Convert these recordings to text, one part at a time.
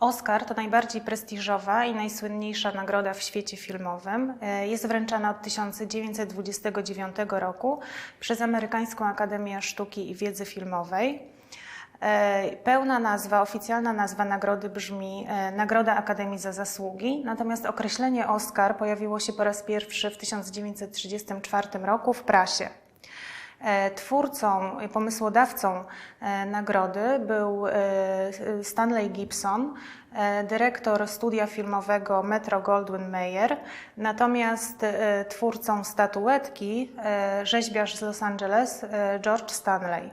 Oscar to najbardziej prestiżowa i najsłynniejsza nagroda w świecie filmowym. E, Jest wręczana od 1929 roku przez Amerykańską Akademię Sztuki i Wiedzy Filmowej. E, Pełna nazwa, oficjalna nazwa nagrody brzmi e, Nagroda Akademii za Zasługi, natomiast określenie Oscar pojawiło się po raz pierwszy w 1934 roku w prasie. E, Twórcą, i pomysłodawcą e, nagrody był e, Stanley Gibson, dyrektor studia filmowego Metro Goldwyn Mayer, natomiast twórcą statuetki rzeźbiarz z Los Angeles George Stanley.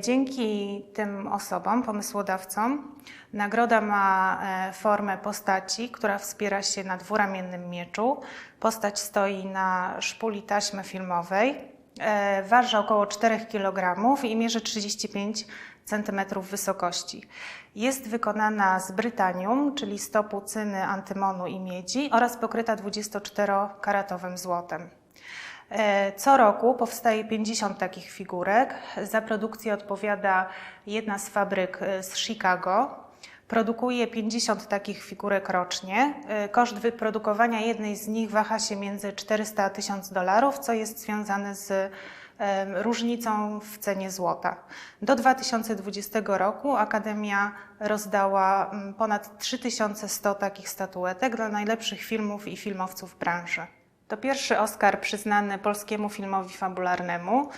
Dzięki tym osobom, pomysłodawcom, nagroda ma formę postaci, która wspiera się na dwuramiennym mieczu. Postać stoi na szpuli taśmy filmowej. E, Waży około 4 kg i mierzy 35 cm wysokości. Jest wykonana z brytanium, czyli stopu cyny, antymonu i miedzi oraz pokryta 24-karatowym złotem. E, Co roku powstaje 50 takich figurek. Za produkcję odpowiada jedna z fabryk e, z Chicago. Produkuje 50 takich figurek rocznie. E, Koszt wyprodukowania jednej z nich waha się między 400 a 1000 dolarów, co jest związane z różnicą w cenie złota. Do 2020 roku Akademia rozdała mm, ponad 3100 takich statuetek dla najlepszych filmów i filmowców branży. To pierwszy Oscar przyznany polskiemu filmowi fabularnemu.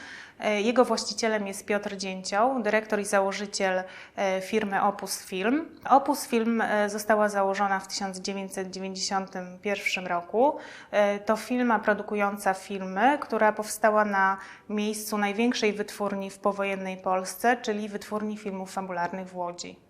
E, Jego właścicielem jest Piotr Dzięcioł, dyrektor i założyciel e, firmy Opus Film. Opus Film e, została założona w 1991 roku. To firma produkująca filmy, która powstała na miejscu największej wytwórni w powojennej Polsce, czyli wytwórni filmów fabularnych w Łodzi.